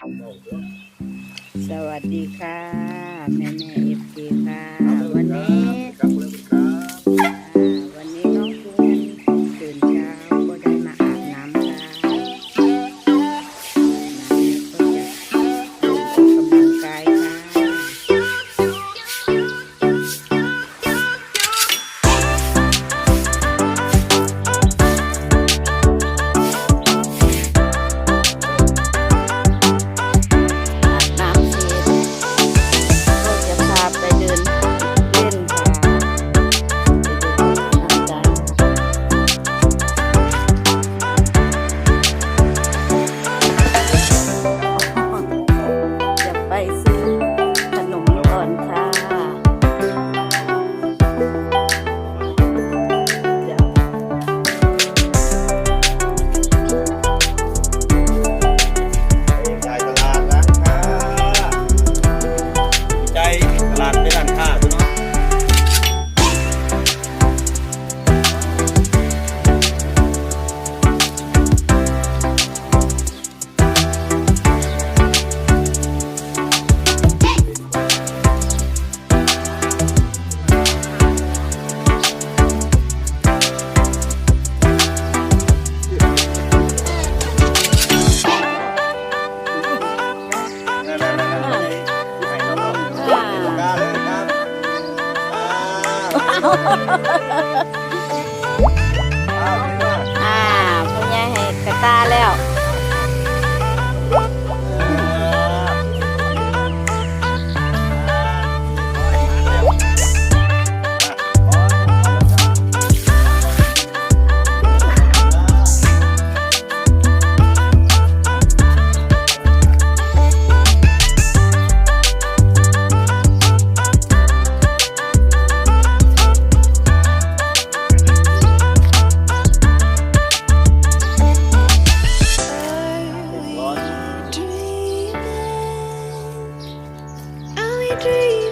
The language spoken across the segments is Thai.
สวัสดีค่ะ แม่แม่เอฟซีค่ะ วันนี้ dream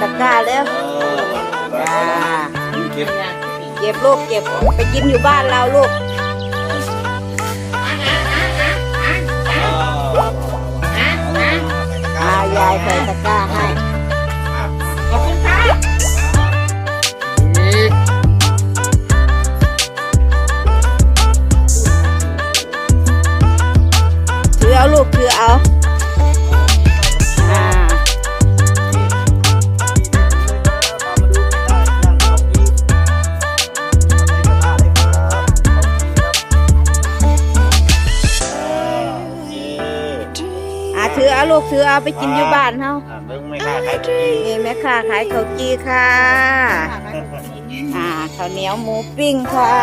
ตะกร้าแล้วจ้าเก็บเก็บลูกเก็บไปกินอยู่บ้านเราลูกอายายใส่ตะกร้าให้ขอบคุณค่ะถือเอาลูกคือเอา ซื้อเอาไปกินอยู่บ้านเฮาอ่าเบิ่งมค่ขายดีแม่ค้าขายข้าวจีค่ะ อ่าข้าวเหนียวหมูปิ้งค่ะ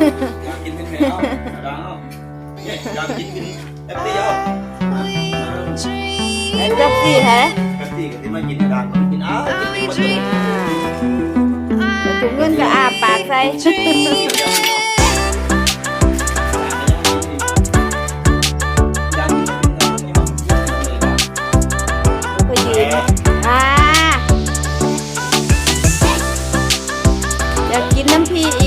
Đang chín thịt mẹ? Đang không? Đang chín thịt FT không? Em gấp gì thế? Gấp gì cái mà nhìn đang không chín á Chín thịt Chúng ngân cả à bạc đây À Đang chín năm phi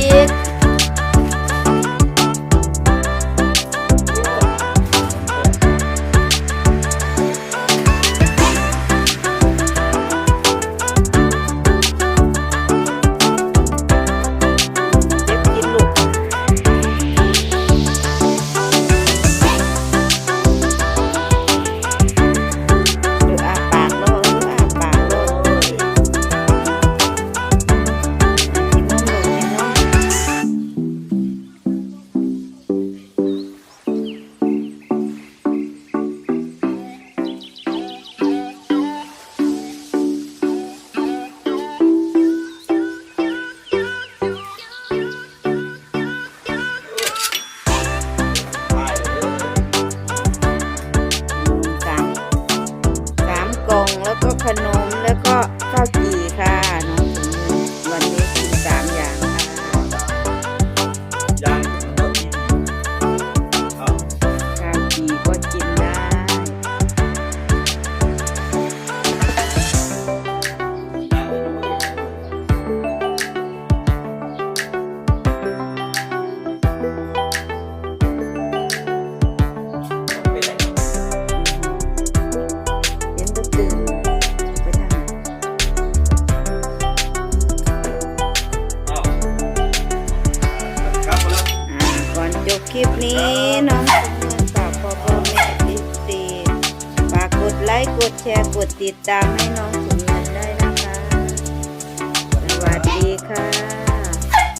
ติดตามให้น้อง